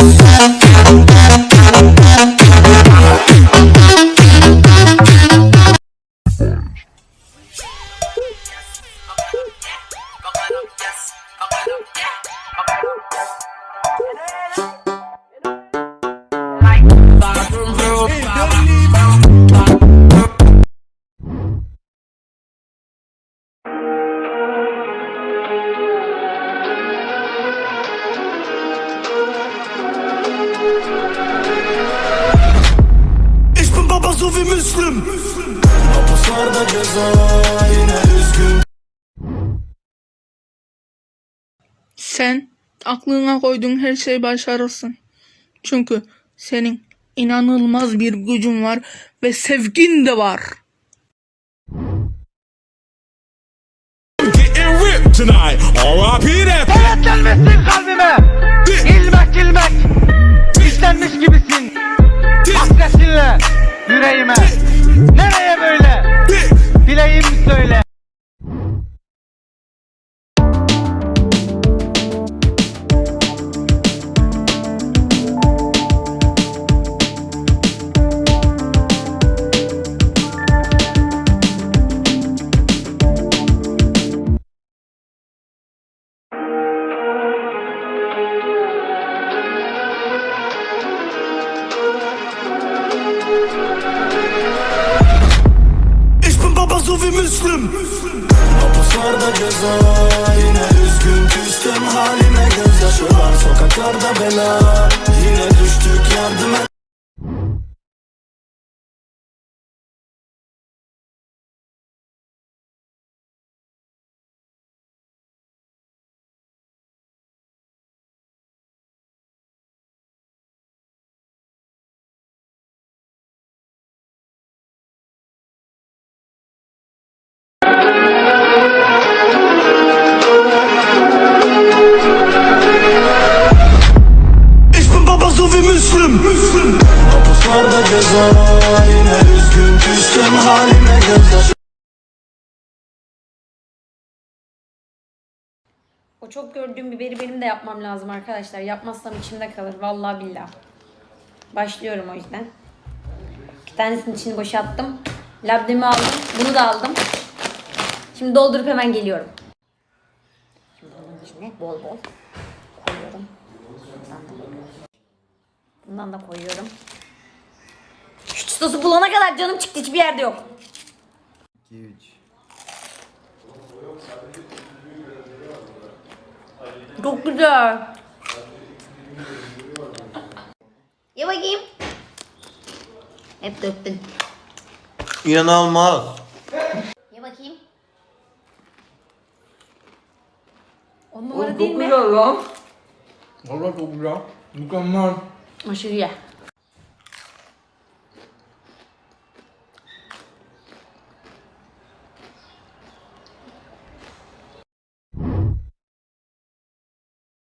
Thank Müslüm Hapuslarda ceza yine üzgün Sen aklına koyduğun her şeyi başarırsın. Çünkü senin inanılmaz bir gücün var ve sevgin de var. That. Gelmesin kalbime yüreğime Nereye böyle? Dileğim söyle Wie Müslüm. Hapuslarda ceza yine üzgün Küstüm halime gözyaşı var. Sokaklarda bela O çok gördüğüm biberi benim de yapmam lazım arkadaşlar. Yapmazsam içimde kalır. Vallahi billah. Başlıyorum o yüzden. Bir tanesinin içini boşalttım. Labnemi aldım. Bunu da aldım. Şimdi doldurup hemen geliyorum. Şimdi bunun içine bol bol koyuyorum. Bundan da koyuyorum. Sosu bulana kadar canım çıktı. Hiçbir yerde yok. Çok güzel. Ye bakayım. Hep döktün. İnanılmaz Ye bakayım. On numara değil mi? lan. Valla çok güzel. Mükemmel. Aşırı ye.